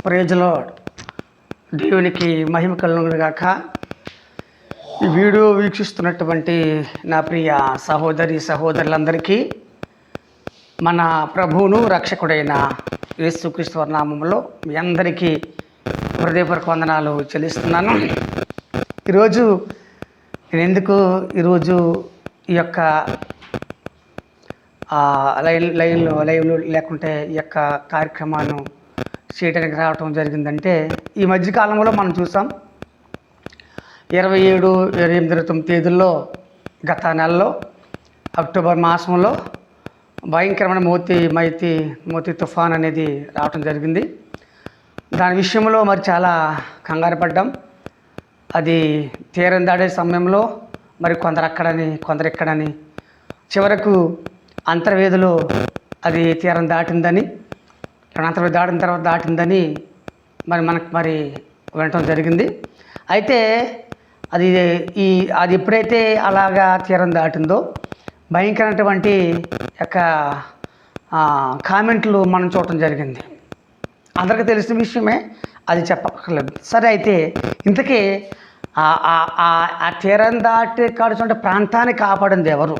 ప్రయోజలో దేవునికి మహిమ కలుగునుగాక ఈ వీడియో వీక్షిస్తున్నటువంటి నా ప్రియ సహోదరి సహోదరులందరికీ మన ప్రభువును రక్షకుడైన యేసుక్రీస్తు నామంలో మీ అందరికీ హృదయపూర్వక వందనాలు చెల్లిస్తున్నాను. ఈరోజు నేను ఎందుకు ఈరోజు ఈ యొక్క లైన్ లైన్లో లైవ్లో లేకుంటే ఈ యొక్క కార్యక్రమాన్ని చేయడానికి రావటం జరిగిందంటే ఈ మధ్యకాలంలో మనం చూసాం. ఇరవై ఏడు ఇరవై ఎనిమిది ఇరవై తొమ్మిది తేదీల్లో గత నెలలో అక్టోబర్ మాసంలో భయంకరమైన మోతి మైతి మోతి తుఫాన్ అనేది రావటం జరిగింది. దాని విషయంలో మరి చాలా కంగారు పడ్డాం. అది తీరం దాడే సమయంలో మరి కొందరు అక్కడని కొందరు ఇక్కడని చివరకు అంతర్వేదిలో అది తీరం దాటిందని అంతర్వేది దాటిన తర్వాత దాటిందని మరి మనకు మరి వినటం జరిగింది. అయితే అది ఈ అది ఎప్పుడైతే అలాగా తీరం దాటిందో భయంకరమైనటువంటి యొక్క కామెంట్లు మనం చూడటం జరిగింది. అందరికీ తెలిసిన విషయమే అది చెప్పక్కర్లేదు. సరే అయితే ఇంతకీ ఆ- ఆ తీరం దాటి కాడుచుంటే ప్రాంతాన్ని కాపాడింది ఎవరు?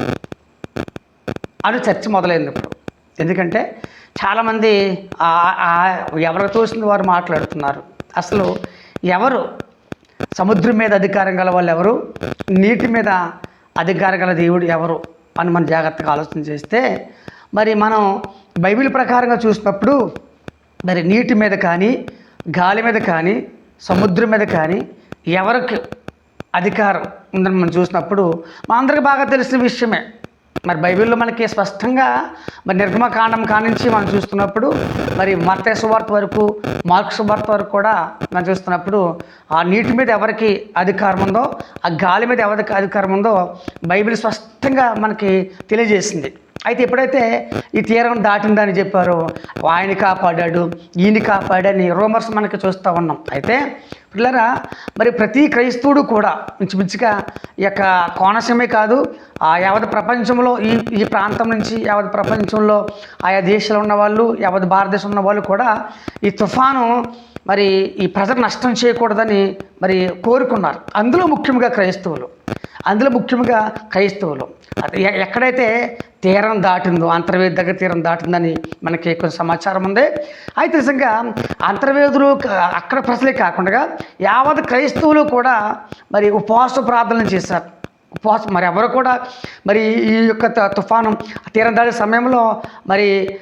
అని చర్చ మొదలైంది ఇప్పుడు. ఎందుకంటే చాలామంది ఎవరు చూసిన తోసిన వారు మాట్లాడుతున్నారు. అసలు ఎవరు సముద్రం మీద అధికారం గల వాళ్ళు ఎవరు? నీటి మీద అధికారం గల దేవుడు ఎవరు? అని మనం జాగ్రత్తగా ఆలోచన చేస్తే మరి మనం బైబిల్ ప్రకారంగా చూసినప్పుడు మరి నీటి మీద కానీ గాలి మీద కానీ సముద్రం మీద కానీ ఎవరికి అధికారం ఉందని మనం చూసినప్పుడు మా అందరికీ బాగా తెలిసిన విషయమే. మరి బైబిల్లో మనకి స్పష్టంగా మరి నిర్గమకాండం కానించి మనం చూస్తున్నప్పుడు మరి మర్తే సువార్త వరకు మార్క్ సువార్త వరకు కూడా మనం చూస్తున్నప్పుడు ఆ నీటి మీద ఎవరికి అధికారం ఉందో ఆ గాలి మీద ఎవరికి అధికారం ఉందో బైబిల్ స్పష్టంగా మనకి తెలియజేసింది. అయితే ఎప్పుడైతే ఈ తీరం దాటిందని చెప్పారో ఆయన కాపాడాడు ఈయన కాపాడని రూమర్స్ మనకి చూస్తూ ఉన్నాం. అయితే పిల్లరా మరి ప్రతి క్రైస్తవుడు కూడా మించుమించుగా ఈ యొక్క కోనసీమే కాదు ఆ యావత్ ప్రపంచంలో ఈ ఈ ప్రాంతం నుంచి యావత్ ప్రపంచంలో ఆయా దేశాలు ఉన్నవాళ్ళు యావత్ భారతదేశం ఉన్న వాళ్ళు కూడా ఈ తుఫాను మరి ఈ ప్రజలు నష్టం చేయకూడదని మరి కోరుకున్నారు. అందులో ముఖ్యంగా క్రైస్తవులు. అందులో ముఖ్యంగా క్రైస్తవులు. ఎక్కడైతే తీరం దాటిందో అంతర్వేది దగ్గర తీరం దాటిందని మనకి కొంచెం సమాచారం ఉంది. అయితే నిజంగా అంతర్వేదులు అక్కడ ప్రజలే కాకుండా యావత్ క్రైస్తవులు కూడా మరి ఉపవాస ప్రార్థనలు చేశారు. ఉపవాసం మరి ఎవరు కూడా మరి ఈ యొక్క త- తుఫాను తీరం దాడే సమయంలో మరి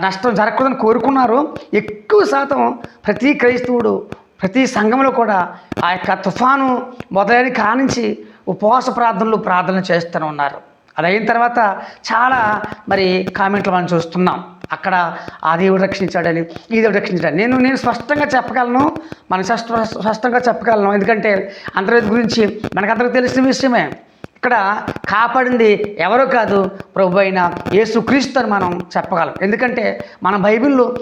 నష్టం జరగకూడదని కోరుకున్నారు. ఎక్కువ శాతం ప్రతి క్రైస్తవుడు ప్రతి సంఘంలో కూడా ఆ యొక్క తుఫాను మొదలైన కానించి ఉపవాస ప్రార్థనలు ప్రార్థన చేస్తూనే ఉన్నారు. అది అయిన తర్వాత చాలా మరి కామెంట్లు మనం చూస్తున్నాం. అక్కడ ఆ దేవుడు రక్షించాడని ఈ దేవుడు రక్షించాడని. నేను నేను స్పష్టంగా చెప్పగలను మన స్పష్ట స్పష్టంగా చెప్పగలను. ఎందుకంటే అంతర్వేది గురించి మనకందరికీ తెలిసిన విషయమే. ఇక్కడ కాపాడింది ఎవరో కాదు ప్రభు అయిన యేసుక్రీస్తు అని మనం చెప్పగలం. ఎందుకంటే మన బైబిల్లో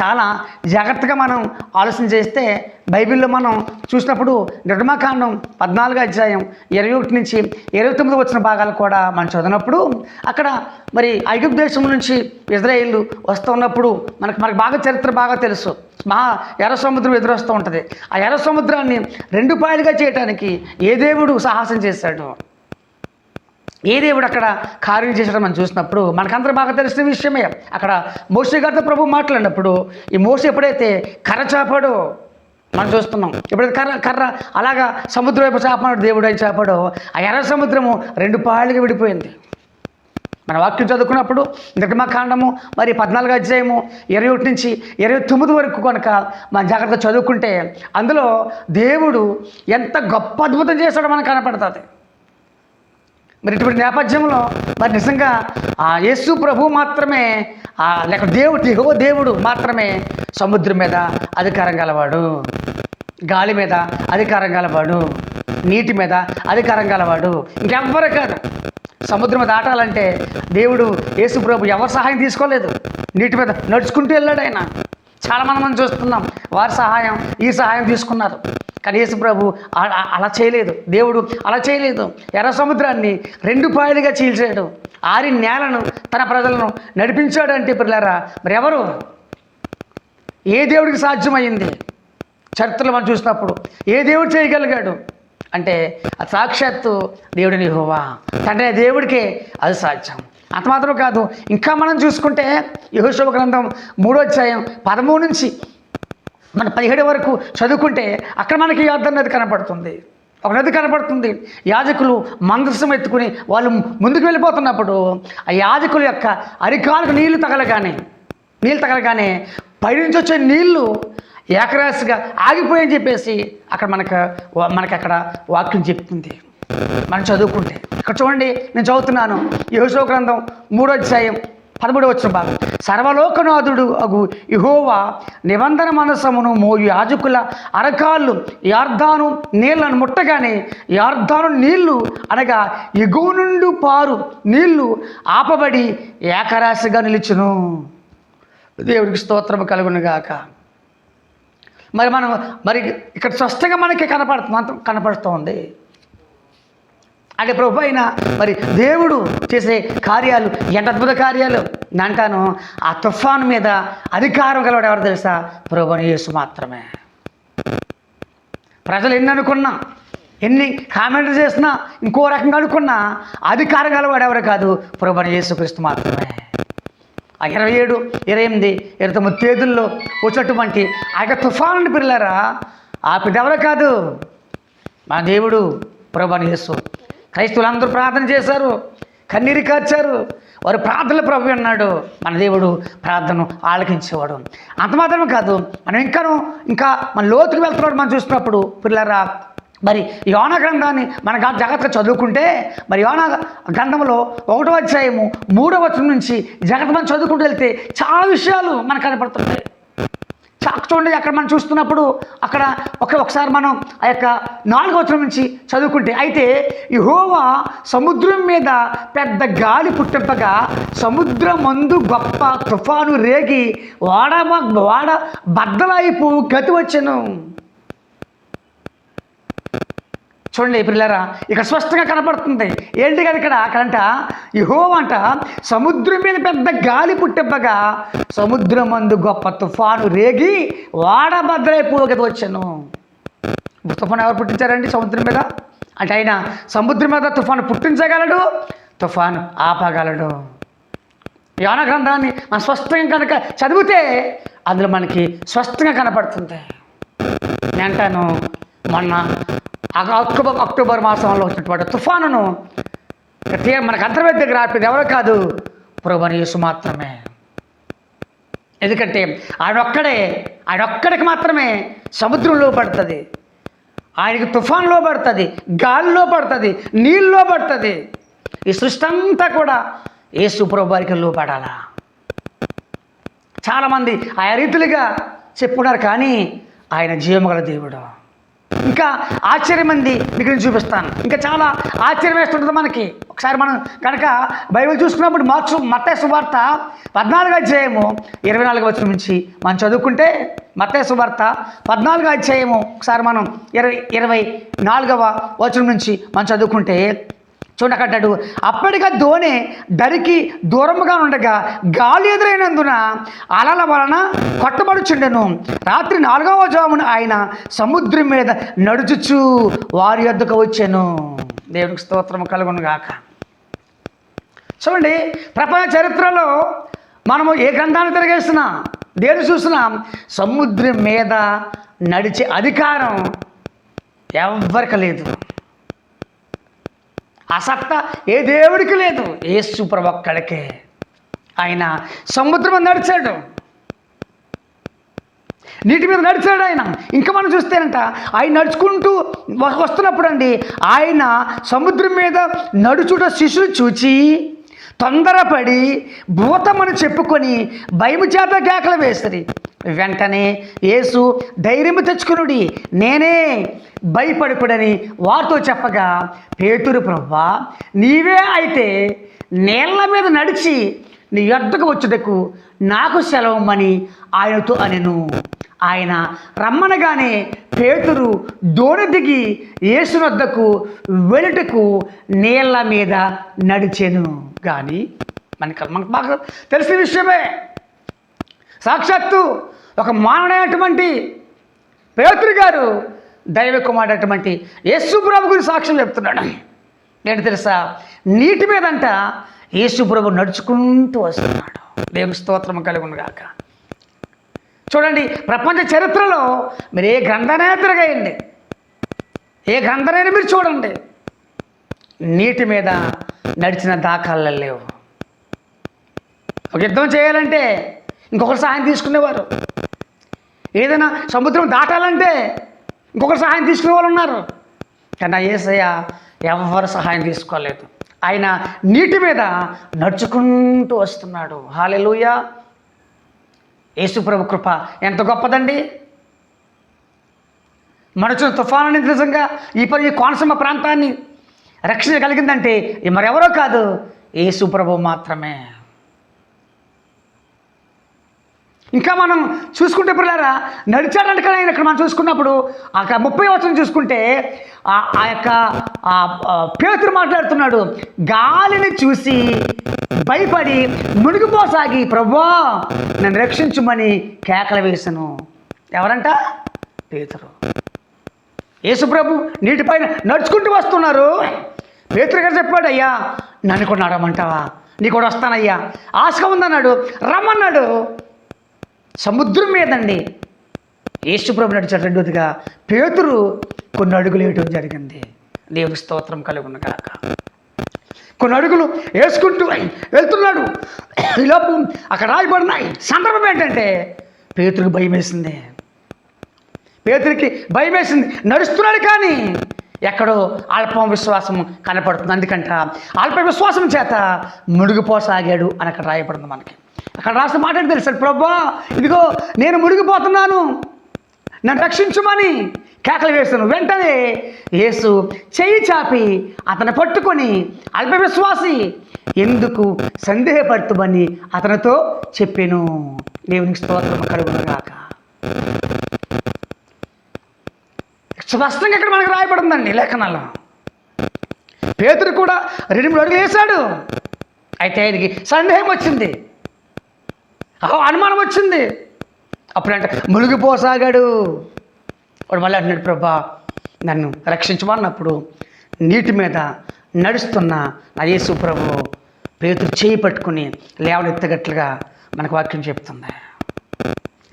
చాలా జాగ్రత్తగా మనం ఆలోచన చేస్తే బైబిల్లో మనం చూసినప్పుడు నిర్మాకాండం పద్నాలుగు అధ్యాయం ఇరవై ఒకటి నుంచి ఇరవై తొమ్మిది వచ్చిన భాగాలు కూడా మనం చదివినప్పుడు అక్కడ మరి ఐగుప్ దేశం నుంచి ఇజ్రాయేల్ వస్తూ ఉన్నప్పుడు మనకు మనకు బాగా చరిత్ర బాగా తెలుసు. మహా ఎర్ర సముద్రం ఎదురొస్తూ ఉంటుంది. ఆ ఎర్ర సముద్రాన్ని రెండు పాయలుగా చేయటానికి ఏ దేవుడు సాహసం చేశాడు? ఏ దేవుడు అక్కడ కార్యం చేశాడో మనం చూసినప్పుడు మనకందరూ బాగా తెలిసిన విషయమే. అక్కడ మోసే గారితో ప్రభు మాట్లాడినప్పుడు ఈ మోస ఎప్పుడైతే కర్ర చాపాడో మనం చూస్తున్నాం. ఎప్పుడైతే కర్ర కర్ర అలాగా సముద్రం వైపు చాపాడు దేవుడు అని చాపాడో ఆ ఎర్ర సముద్రము రెండు పాయలుగా విడిపోయింది. మన వాక్యం చదువుకున్నప్పుడు నిర్మకాండము మరి పద్నాలుగు అధ్యాయము ఇరవై ఒకటి నుంచి ఇరవై తొమ్మిది వరకు కనుక మన జాగ్రత్త చదువుకుంటే అందులో దేవుడు ఎంత గొప్ప అద్భుతం చేశాడో మనకు కనపడుతుంది. మరి ఇటువంటి నేపథ్యంలో మరి నిజంగా ఆ యేసు ప్రభు మాత్రమే లేక దేవుడు యెహోవా దేవుడు మాత్రమే సముద్రం మీద అధికారం గలవాడు. గాలి మీద అధికారం గలవాడు. నీటి మీద అధికారం గలవాడు. ఇంకెవ్వరు కాదు. సముద్రం దాటాలంటే దేవుడు యేసు ప్రభు ఎవరు సహాయం తీసుకోలేదు. నీటి మీద నడుచుకుంటూ వెళ్ళాడు ఆయన. చాలామంది మనం చూస్తున్నాం. వారి సహాయం ఈ సహాయం తీసుకున్నారు. కనీసం ప్రభు అలా చేయలేదు. దేవుడు అలా చేయలేదు. ఎర్ర సముద్రాన్ని రెండు పాయలుగా చీల్చాడు. ఆరి నేలను తన ప్రజలను నడిపించాడు అంటే పిల్లరా మరి ఎవరు ఏ దేవుడికి సాధ్యమైంది? చరిత్రలో మనం చూసినప్పుడు ఏ దేవుడు చేయగలిగాడు? అంటే సాక్షాత్తు దేవుడిని హోవా తండ్రి దేవుడికే అది సాధ్యం. అంత మాత్రం కాదు ఇంకా మనం చూసుకుంటే యహోశోభ గ్రంథం మూడో అధ్యాయం పదమూడు నుంచి మన పదిహేడు వరకు చదువుకుంటే అక్కడ మనకి యార్థం నది కనపడుతుంది. ఒక నది కనపడుతుంది. యాజకులు మందసం ఎత్తుకుని వాళ్ళు ముందుకు వెళ్ళిపోతున్నప్పుడు ఆ యాజకుల యొక్క అరికాలకు నీళ్ళు తగలగానే నీళ్ళు తగలగానే పైనుంచి వచ్చే నీళ్ళు ఏకరాశిగా ఆగిపోయని చెప్పేసి అక్కడ మనకు మనకి అక్కడ వాక్యం చెప్తుంది. మనం చదువుకుంటే. ఇక్కడ చూడండి నేను చదువుతున్నాను. యహోశో గ్రంథం మూడో అధ్యాయం పదమూడు వచ్చిన భాగం. సర్వలోకనాథుడు అగు ఇహోవా నిబంధన మనసమును మోయు యాజకుల అరకాళ్ళు యార్ధాను నీళ్ళను ముట్టగానే యార్ధాను నీళ్ళు అనగా ఎగువ నుండి పారు నీళ్ళు ఆపబడి ఏకరాశిగా నిలిచును. దేవుడికి స్తోత్రము కలుగునుగాక మరి మనం మరి ఇక్కడ స్పష్టంగా మనకి కనపడుతుంది కనపడుతోంది. అంటే ప్రభు అయిన మరి దేవుడు చేసే కార్యాలు ఎంత అద్భుత కార్యాలు? నేను అంటాను ఆ తుఫాన్ మీద అధికారం గలవాడు ఎవరు తెలుసా? ప్రభు యేసు మాత్రమే. ప్రజలు ఎన్ని అనుకున్నా ఎన్ని కామెంట్లు చేసినా ఇంకో రకంగా అనుకున్నా అధికారం గలవాడు ఎవరు కాదు? ప్రభు యేసుక్రీస్తు మాత్రమే. ఆ ఇరవై ఏడు ఇరవై ఎనిమిది ఇరవై తొమ్మిది తేదీల్లో వచ్చేటువంటి ఆ యొక్క తుఫాను పిల్లరా ఆ పిల్ల ఎవరు కాదు? మా దేవుడు ప్రభు యేసు. క్రైస్తవులందరూ ప్రార్థన చేశారు. కన్నీరు కార్చారు. వారు ప్రార్థనలు ప్రభు అన్నాడు. మన దేవుడు ప్రార్థన ఆలకించేవాడు. అంత మాత్రమే కాదు మనం ఇంకాను ఇంకా మన లోతుకు వెళ్తున్నాడు మనం చూసినప్పుడు పిల్లరా మరి యోన గ్రంథాన్ని మన జాగ్రత్తగా చదువుకుంటే మరి యోన గ్రంథంలో ఒకటో అధ్యాయము మూడో వచనం నుంచి జాగ్రత్త మనం చదువుకుంటూ వెళ్తే చాలా విషయాలు మనకు కనపడుతుంటాయి. చా- చూడండి అక్కడ మనం చూస్తున్నప్పుడు అక్కడ ఒక ఒకసారి మనం ఆ యొక్క నాలుగో వచనం నుంచి చదువుకుంటే అయితే యెహోవా సముద్రం మీద పెద్ద గాలి పుట్టింపగా సముద్రం మందు గొప్ప తుఫాను రేగి వాడ వాడ బద్దలైపు గతి వచ్చను. చూడండి పిల్లరా ఇక్కడ స్పష్టంగా కనపడుతుంది. ఏంటి కదా ఇక్కడ అక్కడంట ఇహో అంట సముద్రం మీద పెద్ద గాలి పుట్టింపగా సముద్రం మందు గొప్ప తుఫాను రేగి వాడభద్రైపోగది వచ్చాను. తుఫాను ఎవరు పుట్టించారండి సముద్రం మీద? అంటే ఆయన సముద్రం మీద తుఫాను పుట్టించగలడు తుఫాను ఆపగలడు. యోన గ్రంథాన్ని మనం స్పష్టంగా కనుక చదివితే అందులో మనకి స్పష్టంగా కనపడుతుంది. నేను అంటాను మొన్న అక్టోబర్ అక్టోబర్ మాసంలో వచ్చినటువంటి తుఫానును మనకు అంతర్వేద దగ్గర ఆపింది ఎవరు కాదు? ప్రభుని యేసు మాత్రమే. ఎందుకంటే ఆడొక్కడే ఆడొక్కడికి మాత్రమే సముద్రంలో పడుతుంది ఆయనకి తుఫాన్లో పడుతుంది గాలిలో పడుతుంది నీళ్ళలో పడుతుంది ఈ సృష్టి అంతా కూడా యేసు ప్రభువారికి లోపడాలా చాలామంది ఆయా రీతిలుగా చెప్పున్నారు కానీ ఆయన జీవముగల దేవుడు. ఇంకా ఆశ్చర్యం అంది మీకు నేను చూపిస్తాను. ఇంకా చాలా ఆశ్చర్యం వేస్తుంటుంది మనకి. ఒకసారి మనం కనుక బైబిల్ చూసుకున్నప్పుడు మార్క్స్ మత్తే సువార్త పద్నాలుగు అధ్యాయము ఇరవై నాలుగు వచ్చిన నుంచి మనం చదువుకుంటే మత్తే సువార్త పద్నాలుగు అధ్యాయము ఒకసారి మనం ఇరవై ఇరవై నాలుగవ వచనం నుంచి మనం చదువుకుంటే చూడకట్టాడు అప్పటిగా ధోని దరికి దూరముగా ఉండగా గాలి ఎదురైనందున అలల వలన కొట్టబడుచుండెను. రాత్రి నాలుగవ జామున ఆయన సముద్రం మీద నడుచుచు వారి యొద్దకు వచ్చాను. దేవునికి స్తోత్రం కలుగును గాక. చూడండి ప్రపంచ చరిత్రలో మనము ఏ గ్రంథాన్ని తిరిగేస్తున్నాం దేని చూస్తున్నాం సముద్రం మీద నడిచే అధికారం ఎవరికి లేదు. ఆసక్త ఏ దేవుడికి లేదు యేసు ఒక్కడికే. ఆయన సముద్రం మీద నడిచాడు. నీటి మీద నడిచాడు ఆయన. ఇంకా మనం చూస్తేనంట ఆయన నడుచుకుంటూ వస్తున్నప్పుడు అండి ఆయన సముద్రం మీద నడుచుట శిష్యులు చూచి తొందరపడి భూతమని చెప్పుకొని భయము చేత కేకలు వేసిరి. వెంటనే యేసు ధైర్యము తెచ్చుకునుడి నేనే భయపడుకుడని వారితో చెప్పగా పేతురు ప్రవ్వా నీవే అయితే నేళ్ళ మీద నడిచి నీ యొద్దకు వచ్చుటకు నాకు సెలవమని ఆయనతో అనెను. ఆయన రమ్మనగానే పేతురు దోణి దిగి యేసునొద్దకు వెలుటకు నీళ్ళ మీద నడిచెను. కానీ మనకి మనకు బాగా తెలిసిన విషయమే. సాక్షాత్తు ఒక మానవుడైనటువంటి పేతురు గారు దైవ కుమారుడటువంటి యేసుప్రభు గురించి సాక్ష్యం చెప్తున్నాడు. నేను తెలుసా? నీటి మీదంట యేసుప్రభు నడుచుకుంటూ వస్తున్నాడు. దేవుని స్తోత్రం కలిగి గాక. చూడండి ప్రపంచ చరిత్రలో మీరు ఏ గ్రంథనైనా తిరగేయండి ఏ గ్రంథనైనా మీరు చూడండి నీటి మీద నడిచిన దాఖాలు లేవు. ఒక యుద్ధం చేయాలంటే ఇంకొకరు సహాయం తీసుకునేవారు. ఏదైనా సముద్రం దాటాలంటే ఇంకొకరు సహాయం తీసుకునే వాళ్ళు ఉన్నారు. కానీ ఏసయ్య ఎవరు సహాయం తీసుకోలేదు. ఆయన నీటి మీద నడుచుకుంటూ వస్తున్నాడు. హాలెలుయ. యేసుప్రభు కృప ఎంత గొప్పదండి? మనుషుల తుఫాను అనేది నిజంగా ఈ పని ఈ కోనసీమ ప్రాంతాన్ని రక్షణ కలిగిందంటే ఇది మరెవరో కాదు యేసుప్రభు మాత్రమే. ఇంకా మనం చూసుకుంటే పిల్లరా నడిచాడంట కదా ఆయన ఇక్కడ మనం చూసుకున్నప్పుడు. ఆ ముప్పై వచనం చూసుకుంటే ఆ ఆ యొక్క ఆ పేతురు మాట్లాడుతున్నాడు. గాలిని చూసి భయపడి మునిగిపోసాగి ప్రభా నన్ను రక్షించుమని కేకలు వేసాను ఎవరంట? పేతురు. యేసుప్రభు నీటిపైన నడుచుకుంటూ వస్తున్నారు. పేతురు గారు చెప్పాడు అయ్యా నన్ను కూడా నడమంటావా నీ కూడా వస్తానయ్యా. ఆశగా ఉందన్నాడు. రమ్మన్నాడు. సముద్రం మీదండి. యేసుప్రభు నడిచాడు రెండోదిగా పేతురు కొన్ని అడుగులు వేయటం జరిగింది. దేవుని స్తోత్రం కలుగును కాక కొన్ని అడుగులు వేసుకుంటూ వెళ్తున్నాడు. ఈలోపు అక్కడ రాయబడిన సందర్భం ఏంటంటే పేతురికి భయం వేసింది. పేతురికి భయం వేసింది. నడుస్తున్నాడు కానీ ఎక్కడో అల్పం విశ్వాసం కనపడుతుంది. అందుకంట అల్ప విశ్వాసం చేత మునిగిపోసాగాడు అని అక్కడ రాయబడింది మనకి. అక్కడ రాసిన మాట తెలుసాడు ప్రభా ఇదిగో నేను మునిగిపోతున్నాను. నన్ను రక్షించుమని కేకలు వేస్తాను వెంటనే యేసు చెయ్యి చాపి అతను పట్టుకొని అల్ప విశ్వాసి ఎందుకు సందేహపడుతుమని అతనితో చెప్పాను. దేవునికి స్తోత్రం కలుగునుగాక స్పష్టంగా ఇక్కడ మనకు రాయబడిందండి లేఖనాల్లో పేతురు కూడా రెండు మూడు అడుగులు వేశాడు. అయితే ఆయనకి సందేహం వచ్చింది. అనుమానం వచ్చింది. అప్పుడంట మునిగిపోసాగాడు. వాడు మళ్ళీ అంటున్నాడు ప్రభా నన్ను రక్షించమన్నప్పుడు నీటి మీద నడుస్తున్న నా యేసు ప్రభు పేతురు చేయి పట్టుకుని లేవనెత్తగట్లుగా మనకు వాక్యం చెప్తుంది.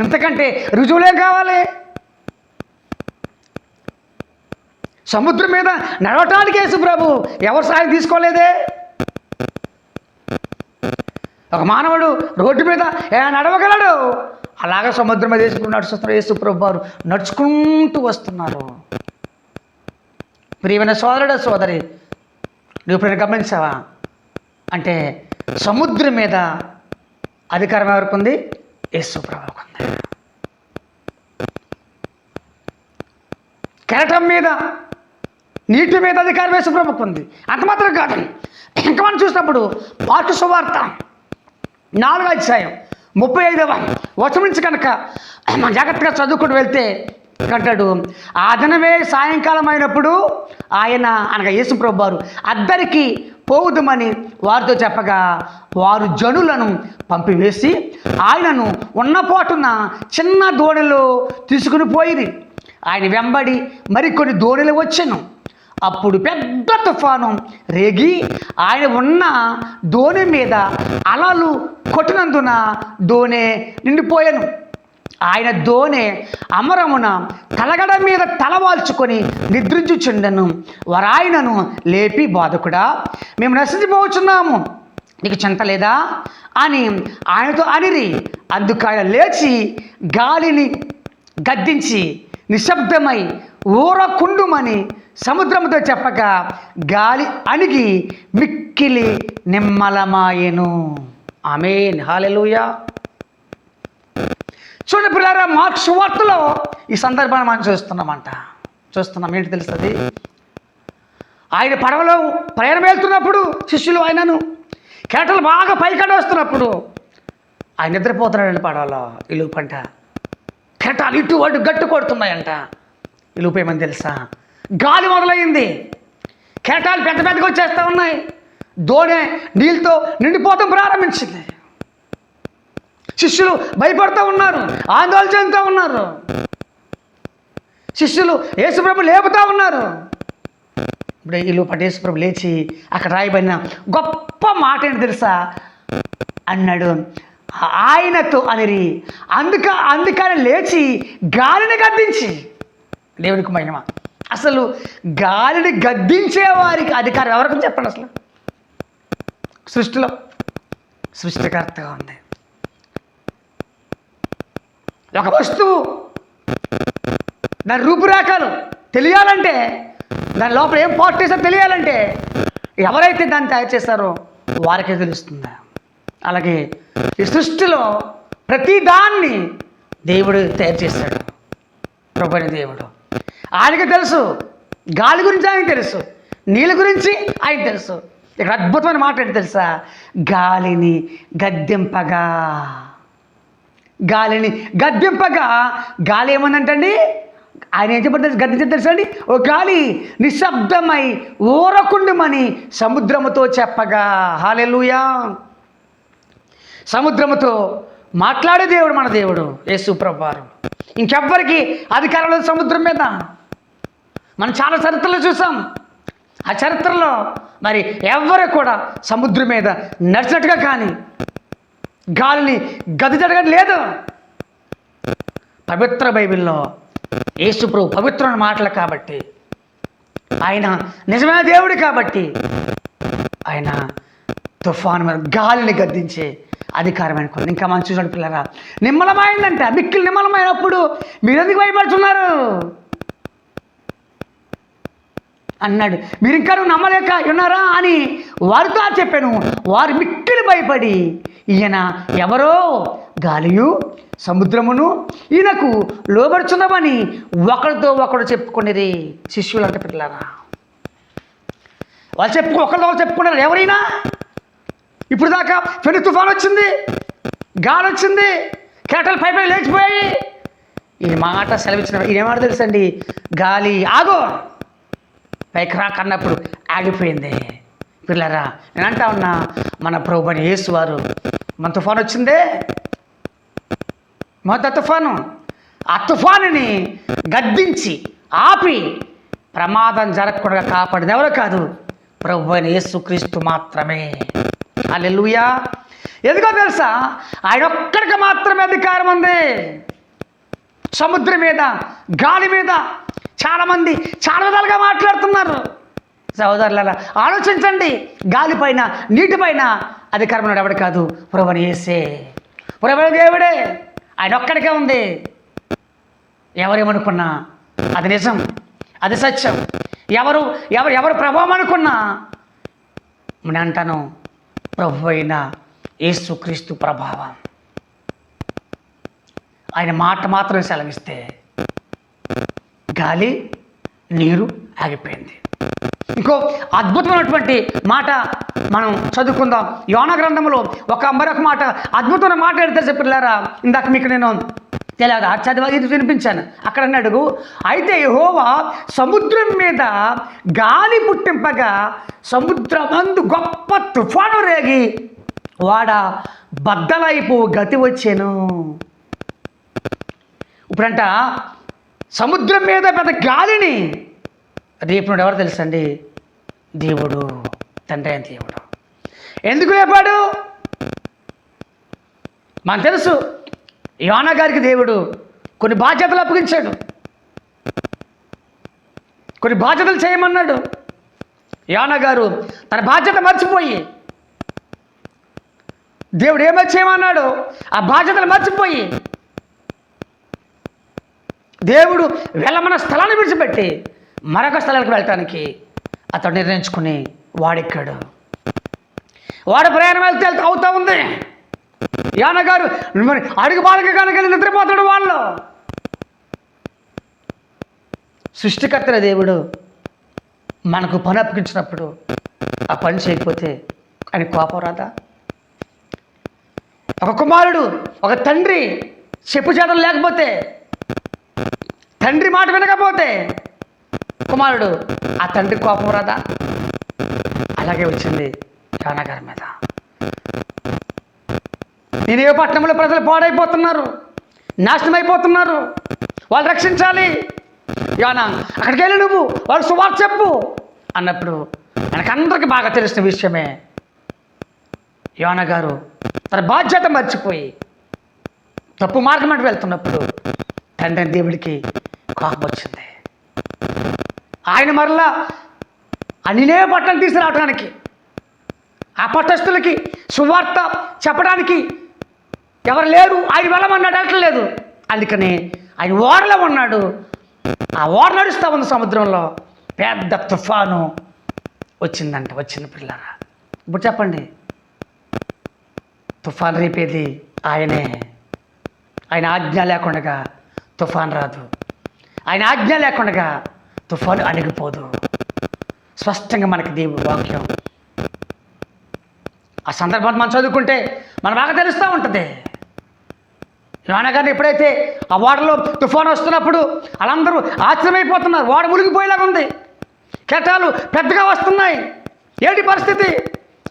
ఇంతకంటే రుజువులే కావాలి? సముద్రం మీద నడవటానికి యేసు ప్రభు ఎవరు సాయం తీసుకోలేదే? ఒక మానవుడు రోడ్డు మీద ఏ నడవగలడు? అలాగ సముద్రం మీద వేసుకుని నడుస్తున్నారు యేసు సుప్రభారు వారు నడుచుకుంటూ వస్తున్నారు. ప్రియమైన సోదరుడు సోదరి నువ్వు ఇప్పుడు గమనించావా? అంటే సముద్రం మీద అధికారం ఎవరికి ఉంది? యేసుప్రభుకు ఉంది. కెరటం మీద నీటి మీద అధికారం యేసుప్రభుకు ఉంది. అంత మాత్రం కాదు. ఇంకా మనం చూసినప్పుడు పాటు సువార్త. నాలుగో అధ్యాయం ముప్పై ఐదవ వర్షం నుంచి కనుక మనం జాగ్రత్తగా చదువుకుంటూ వెళ్తే అంటాడు ఆ దినమే సాయంకాలం అయినప్పుడు ఆయన అనగా యేసు ప్రభువారు అద్దరికి పోవుదమని వారితో చెప్పగా వారు జనులను పంపివేసి ఆయనను ఉన్నపోటున చిన్న దోణిలో తీసుకుని పోయిరి. ఆయన వెంబడి మరికొన్ని దోణిలు వచ్చాను. అప్పుడు పెద్ద తుఫాను రేగి ఆయన ఉన్న దోణి మీద అలలు కొట్టినందున దోణె నిండిపోయాను. ఆయన దోణె అమరమున తలగడ మీద తలవాల్చుకొని నిద్రించుచుండను. వరాయనను లేపి బాధకుడా మేము నశించిపోవచ్చున్నాము నీకు చింత లేదా? అని ఆయనతో అనిరి. అందుకు ఆయన లేచి గాలిని గద్దించి నిశ్శబ్దమై ఊరకుండుమని సముద్రముతో చెప్పక గాలి అణిగి మిక్కిలి నిమ్మలమాయెను. ఆమెన్. హాలెలుయా. చూడండి పిల్లారా మార్క్స్ వార్తలో ఈ సందర్భాన్ని మనం చూస్తున్నామంట. చూస్తున్నాం ఏంటి తెలుస్తుంది? ఆయన పడవలో ప్రయాణం వెళ్తున్నప్పుడు శిష్యులు ఆయనను కేటలు బాగా పైకడ వస్తున్నప్పుడు ఆయన నిద్రపోతున్నాడండి పడవలో. ఇల్లు పంట కెరటాలు ఇటు అటు గట్టు కొడుతున్నాయంట. ఇలుపేమని తెలుసా? గాలి మొదలైంది కేటాలు పెద్ద పెద్దగా వచ్చేస్తూ ఉన్నాయి. దోణె నీళ్ళతో నిండిపోతాం ప్రారంభించింది. శిష్యులు భయపడుతూ ఉన్నారు ఆందోళన చెందుతూ ఉన్నారు. శిష్యులు యేసుప్రభు లేపుతా ఉన్నారు. ఇప్పుడు వీళ్ళు పట్టు యేసుప్రభు లేచి అక్కడ రాయబడిన గొప్ప మాట ఏంటి తెలుసా? అన్నాడు ఆయనతో అనిరి అందుక అందుకని లేచి గాలిని గద్దించి దేవునికి మహిమ. అసలు గాలిని గద్దించే వారికి అధికారం ఎవరికి చెప్పండి అసలు? సృష్టిలో సృష్టికర్తగా ఉంది. ఒక వస్తువు దాని రూపురేఖలు తెలియాలంటే దాని లోపల ఏం పార్ట్ తెలియాలంటే ఎవరైతే దాన్ని తయారు చేస్తారో వారికే తెలుస్తుంది. అలాగే ఈ సృష్టిలో ప్రతి దాన్ని దేవుడు తయారు చేశాడు. ప్రభుని దేవుడు. ఆయనకి తెలుసు. గాలి గురించి ఆయనకి తెలుసు. నీళ్ళ గురించి ఆయన తెలుసు. ఇక్కడ అద్భుతమైన మాట ఏంటి తెలుసా? గాలిని గద్దెంపగా. గాలిని గద్దెంపగా. గాలి ఏమందంటండి? ఆయన ఏం చెప్పారు తెలుసు? తెలుసా అండి? ఓ గాలి నిశ్శబ్దమై ఊరకుండుమని సముద్రముతో చెప్పగా. హాలెలుయా సముద్రముతో మాట్లాడే దేవుడు మన దేవుడు యేసు ప్రభువారు. ఇంకెవ్వరికి అధికారంలో లేదు సముద్రం మీద. మనం చాలా చరిత్రలు చూసాం. ఆ చరిత్రలో మరి ఎవ్వరు కూడా సముద్రం మీద నడిచినట్టుగా కానీ గాలిని గది జరగడం లేదు. పవిత్ర బైబిల్లో యేసుప్రభు పవిత్రమైన మాటలు కాబట్టి ఆయన నిజమైన దేవుడు కాబట్టి ఆయన తుఫాను మీద గాలిని గద్దించే అధికారమైన కొన్ని ఇంకా మనం చూసిన పిల్లరా నిమ్మలమైందంట మిక్కిలు నిమ్మలమైనప్పుడు మీరు ఎందుకు భయపడుతున్నారు? అన్నాడు. మీరు ఇంకా నువ్వు నమ్మలేక ఉన్నారా అని వారితో చెప్పాను. వారు మిక్కిలి భయపడి ఈయన ఎవరో? గాలియు సముద్రమును ఈయనకు లోబడుచున్నామని ఒకరితో ఒకడు చెప్పుకునేది శిష్యులు అంటే పిల్లరా వాళ్ళు చెప్పు ఒకరితో ఒకరు చెప్పుకున్నారు. ఎవరైనా? ఇప్పుడు దాకా పెను తుఫాన్ వచ్చింది గాలి వచ్చింది కేటలు పై పై లేచిపోయాయి. ఈ మాట సెలవిచ్చిన ఇదేమాట తెలుసండి? గాలి ఆగో! పైకి అన్నప్పుడు ఆగిపోయింది. పిల్లరా నేను అంటా ఉన్నా మన ప్రభుని యేసు వారు మన తుఫాన్ వచ్చిందే? మొదట తుఫాను. ఆ తుఫానుని గద్దించి ఆపి ప్రమాదం జరగకుండా కాపాడింది ఎవరు కాదు? ప్రభు అయిన యేసుక్రీస్తు మాత్రమే. అల్లెలుయా ఎందుకో తెలుసా? ఆయన ఒక్కడికి మాత్రమే అధికారం ఉంది. సముద్రం మీద గాలి మీద చాలామంది చాలా విధాలుగా మాట్లాడుతున్నారు. సహోదరులారా ఆలోచించండి. గాలిపైన నీటిపైన నీటి పైన ఎవడు కాదు? ప్రభుని వేసే ప్రభు దేవుడే. ఆయన ఒక్కడికే ఉంది. ఎవరేమనుకున్నా? అది నిజం. అది సత్యం. ఎవరు ఎవరు ఎవరు ప్రభావం అనుకున్నా? నేను అంటాను ప్రభు అయిన యేసుక్రీస్తు ప్రభావం. ఆయన మాట మాత్రమే సెలవిస్తే గాలి నీరు ఆగిపోయింది. ఇంకో అద్భుతమైనటువంటి మాట మనం చదువుకుందాం. యోన గ్రంథంలో ఒక మరొక మాట అద్భుతమైన మాట ఎడితే చెప్పిల్లారా ఇందాక మీకు నేను తెలియదు ఆ చదివా ఇది వినిపించాను. అక్కడ అన్నాడు అయితే యహోవా సముద్రం మీద గాలి పుట్టింపగా సముద్రమందు గొప్ప తుఫాను రేగి వాడ బద్దలైపు గతి వచ్చాను. ఇప్పుడంట సముద్రం మీద పెద్ద గాలిని. రేపు ఎవరు తెలుసండి? దేవుడు తండ్రి అయిన దేవుడు. ఎందుకు లేపాడు? మనకు తెలుసు యోనా గారికి దేవుడు కొన్ని బాధ్యతలు అప్పగించాడు. కొన్ని బాధ్యతలు చేయమన్నాడు. యోనా గారు తన బాధ్యత మర్చిపోయి దేవుడు ఏమో చేయమన్నాడు? ఆ బాధ్యతలు మర్చిపోయి దేవుడు వెళ్ళమన్న స్థలాన్ని విడిచిపెట్టి మరొక స్థలానికి వెళ్ళటానికి అతడు నిర్ణయించుకుని వాడెక్కాడు. వాడి ప్రయాణం వెళ్తే వెళ్తే అవుతా ఉంది. యానగారు మరి అడుగు బాలక కనుక నిద్రపోతాడు వాళ్ళు. సృష్టికర్తల దేవుడు మనకు పని అప్పగించినప్పుడు ఆ పని చేయకపోతే అని కోపం రాదా? ఒక కుమారుడు ఒక తండ్రి చెప్పు చేతలు లేకపోతే తండ్రి మాట వినకపోతే కుమారుడు ఆ తండ్రి కోపం రాదా? అలాగే వచ్చింది యానగారి మీద. నేనే పట్టణంలో ప్రజలు పాడైపోతున్నారు? నాశనం అయిపోతున్నారు వాళ్ళు రక్షించాలి? యోనా అక్కడికి వెళ్ళి నువ్వు వాళ్ళు సువార్త చెప్పు. అన్నప్పుడు మనకందరికీ బాగా తెలిసిన విషయమే యోన గారు తన బాధ్యత మర్చిపోయి తప్పు మార్గం అంటే వెళ్తున్నప్పుడు తండ్రి దేవుడికి కోపం వచ్చింది ఆయన మరలా అనినే పట్టణం తీసుకురావడానికి ఆ పట్టస్తులకి సువార్త చెప్పడానికి ఎవరు లేరు ఆయన వెళ్ళమన్నాడు వెళ్ళట్లేదు అందుకని ఆయన ఓడలో ఉన్నాడు. ఆ ఓడ నడుస్తూ ఉంది సముద్రంలో. పెద్ద తుఫాను వచ్చిందంట వచ్చిన పిల్లరా. ఇప్పుడు చెప్పండి. తుఫాన్ రేపేది ఆయనే. ఆయన ఆజ్ఞ లేకుండా తుఫాన్ రాదు. ఆయన ఆజ్ఞ లేకుండా తుఫాను అణిగిపోదు. స్పష్టంగా మనకి దేవుడు వాక్యం. ఆ సందర్భాన్ని మనం చదువుకుంటే మన బాగా తెలుస్తూ ఉంటుంది. గారిని ఎప్పుడైతే ఆ ఓడలో తుఫాను వస్తున్నప్పుడు వాళ్ళందరూ ఆశ్చర్యమైపోతున్నారు. ఓడ మునిగిపోయేలాగా ఉంది. కెటాలు పెద్దగా వస్తున్నాయి. ఏంటి పరిస్థితి?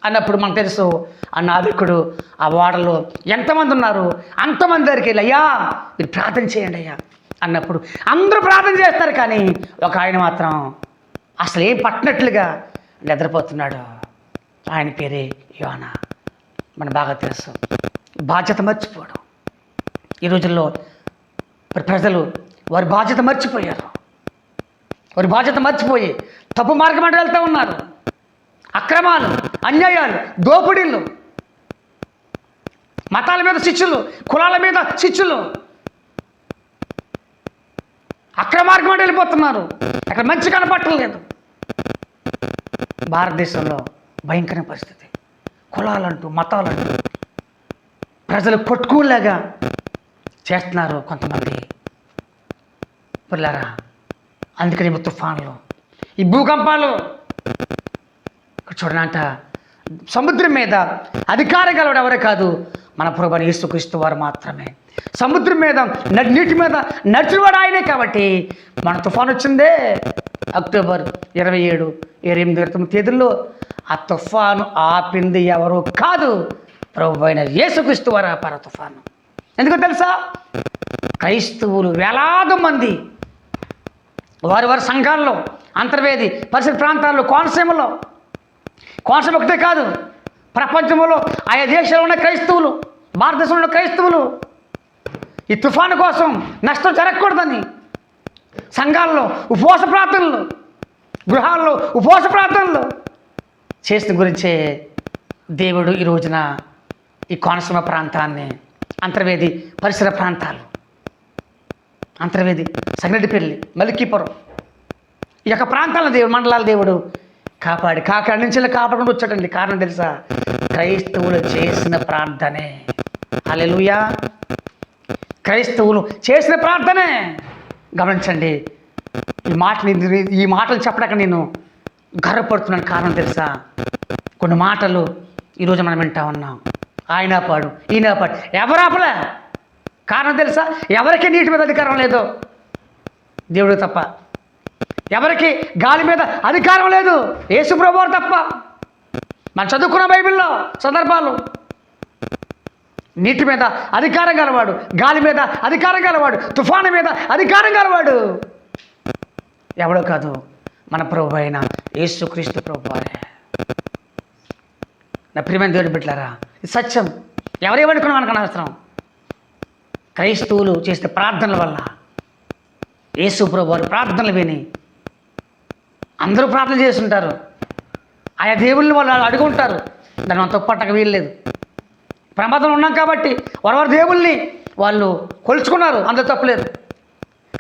అన్నప్పుడు మనకు తెలుసు ఆ నావికుడు ఆ ఓడలో ఎంతమంది ఉన్నారు? అంతమంది దగ్గరికి వెళ్ళి అయ్యా మీరు ప్రార్థన చేయండి అయ్యా. అన్నప్పుడు అందరూ ప్రార్థన చేస్తారు కానీ ఒక ఆయన మాత్రం అసలు ఏం పట్టినట్లుగా నిద్రపోతున్నాడు. ఆయన పేరే యోన. మన బాగా తెలుసు. బాధ్యత మర్చిపోవడం. ఈ రోజుల్లో ప్రజలు వారి బాధ్యత మర్చిపోయారు. వారి బాధ్యత మర్చిపోయి తప్పు మార్గం అంటే వెళ్తూ ఉన్నారు. అక్రమాలు అన్యాయాలు దోపిడీలు మతాల మీద శిక్షలు కులాల మీద శిక్షలు అక్రమార్గం అంటే వెళ్ళిపోతున్నారు. అక్కడ మంచి కనపట్టలేదు భారతదేశంలో భయంకర పరిస్థితి. కులాలంటూ మతాలంటూ ప్రజలు కొట్టుకోలేగా చేస్తున్నారు కొంతమంది. పిల్లరా అందుకని ఈ తుఫాన్లు ఈ భూకంపాలు. చూడనంట సముద్రం మీద అధికారం గలవాడు ఎవరే కాదు మన ప్రభుని యేసుక్రీస్తు వారు మాత్రమే. సముద్రం మీద నీటి మీద నడిచినవాడు ఆయనే కాబట్టి మన తుఫాన్ వచ్చిందే అక్టోబర్ ఇరవై ఏడు ఇరవై ఎనిమిది ఇరవై తొమ్మిది తేదీల్లో. ఆ తుఫాను ఆపింది ఎవరు కాదు ప్రభు అయిన యేసుక్రీస్తు వారు ఆపారు తుఫాను. ఎందుకో తెలుసా? క్రైస్తవులు వేలాది మంది వారి వారి సంఘాల్లో అంతర్వేది పరిసర ప్రాంతాల్లో కోనసీమలో. కోనసీమ ఒకటే కాదు ప్రపంచంలో ఆయా దేశాల్లో ఉన్న క్రైస్తవులు భారతదేశంలో ఉన్న క్రైస్తవులు ఈ తుఫాను కోసం నష్టం జరగకూడదని సంఘాల్లో ఉపవాస ప్రార్థనలు గృహాల్లో ఉపవాస ప్రార్థనలు చేసిన గురించే దేవుడు ఈ రోజున ఈ కోనసీమ ప్రాంతాన్ని అంతర్వేది పరిసర ప్రాంతాలు అంతర్వేది సంగరెడ్డిపల్లి మలికీపురం ఈ యొక్క ప్రాంతాల దేవుడు మండలాల దేవుడు కాపాడి. కాకాడి నుంచి ఇలా కాపాడుకుంటూ వచ్చాడండి. కారణం తెలుసా? క్రైస్తవులు చేసిన ప్రార్థనే. అలెలుయా క్రైస్తవులు చేసిన ప్రార్థనే. గమనించండి. ఈ మాటలు ఈ మాటలు చెప్పడానికి నేను గర్వపడుతున్నాను. కారణం తెలుసా? కొన్ని మాటలు ఈరోజు మనం వింటా ఉన్నాం. ఆయన పాడు ఈయన పాడు. ఎవరు ఆపలే? కారణం తెలుసా? ఎవరికి నీటి మీద అధికారం లేదు? దేవుడు తప్ప. ఎవరికి? గాలి మీద అధికారం లేదు. యేసుప్రభు వారు తప్ప. మనం చదువుకున్న బైబిల్లో సందర్భాలు. నీటి మీద అధికారం గలవాడు గాలి మీద అధికారం గలవాడు తుఫాను మీద అధికారం గలవాడు. ఎవడో కాదు మన ప్రభు అయిన యేసుక్రీస్తు ప్రభు వారే నా ప్రియమైన దేవుడు బిడ్డలారా ఇది సత్యం. ఎవరేమనుకున్నాం మనకు అనవసరం. క్రైస్తవులు చేసే ప్రార్థనల వల్ల యేసు ప్రభు వారు ప్రార్థనలు విని అందరూ ప్రార్థన చేస్తుంటారు. ఆయా దేవుళ్ళని వాళ్ళు అడుగుంటారు దాన్ని మనం తప్పట్టక వీల్లేదు. ప్రమాదంలో ఉన్నాం కాబట్టి వరవర దేవుల్ని వాళ్ళు కొలుచుకున్నారు. అందులో తప్పలేదు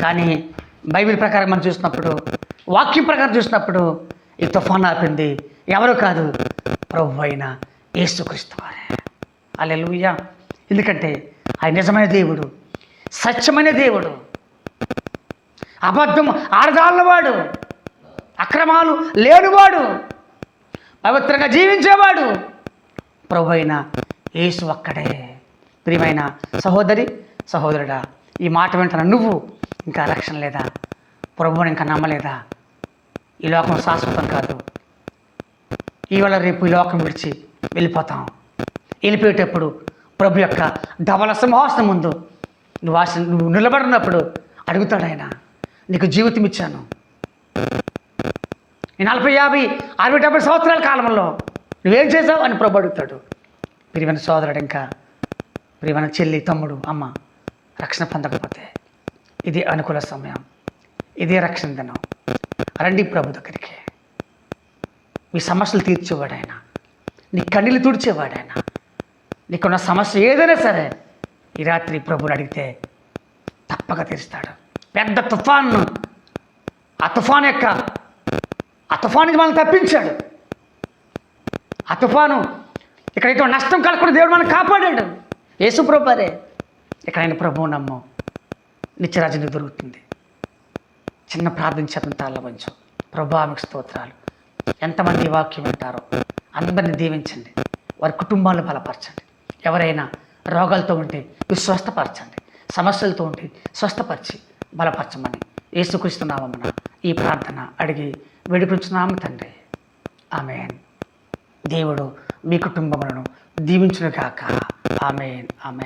కానీ బైబిల్ ప్రకారం మనం చూసినప్పుడు వాక్యం ప్రకారం చూసినప్పుడు ఈ తుఫాన్ ఆపింది. ఎవరు కాదు? ప్రభు అయిన యేసుక్రీస్తు వారే. అల్లెలుయ్యా ఎందుకంటే ఆయన నిజమైన దేవుడు సత్యమైన దేవుడు అబద్ధం ఆడదాళ్ళవాడు అక్రమాలు లేనివాడు పవిత్రంగా జీవించేవాడు. ప్రభు అయిన యేసు ఒక్కడే. ప్రియమైన సహోదరి సహోదరుడా ఈ మాట వెంటనే నువ్వు ఇంకా రక్షణ లేదా? ప్రభువుని ఇంకా నమ్మలేదా? ఈ లోకం శాశ్వతం కాదు. ఇవాళ రేపు ఈ లోకం విడిచి వెళ్ళిపోతాం. వెళ్ళిపోయేటప్పుడు ప్రభు యొక్క ధవల సింహాసనం ముందు నువ్వు ఆశ నువ్వు నిలబడినప్పుడు అడుగుతాడు ఆయన నీకు జీవితం ఇచ్చాను. నలభై యాభై అరవై డెబ్బై సంవత్సరాల కాలంలో నువ్వేం చేసావు అని ప్రభు అడుగుతాడు. ప్రియమైన సోదరుడు ఇంకా ప్రియమైన చెల్లి తమ్ముడు అమ్మ రక్షణ పొందకపోతే ఇది అనుకూల సమయం. ఇదే రక్షణ దినం. రండి ప్రభు దగ్గరికి. మీ సమస్యలు తీర్చేవాడైనా నీ కన్నీళ్ళు తుడిచేవాడైనా నీకున్న సమస్య ఏదైనా సరే ఈ రాత్రి ప్రభుని అడిగితే తప్పక తీరుస్తాడు. పెద్ద తుఫాన్ను ఆ తుఫాన్ యొక్క ఆ తుఫానికి మనల్ని తప్పించాడు. ఆ తుఫాను ఇక్కడైతే నష్టం కలగకుండా దేవుడు మనం కాపాడాడు. యేసు ప్రభురే ఆయన ప్రభువు నమ్మో నిత్యరాజ్యం దొరుకుతుంది. చిన్న ప్రార్థన చేతను తాళవంచు ప్రభు ఆమెకు స్తోత్రాలు. ఎంతమంది వాక్యం వింటారో అందరిని దీవించండి. వారి కుటుంబాలను బలపరచండి. ఎవరైనా రోగాలతో ఉంటే స్వస్థపరచండి. సమస్యలతో ఉంటే స్వస్థపరిచి బలపరచమని ఏసుక్రీస్తున్నామన్న ఈ ప్రార్థన అడిగి వేడుకుంటున్నాము తండ్రి. ఆమెన్. దేవుడు మీ కుటుంబములను దీవించునుగాక. ఆమెన్. ఆమె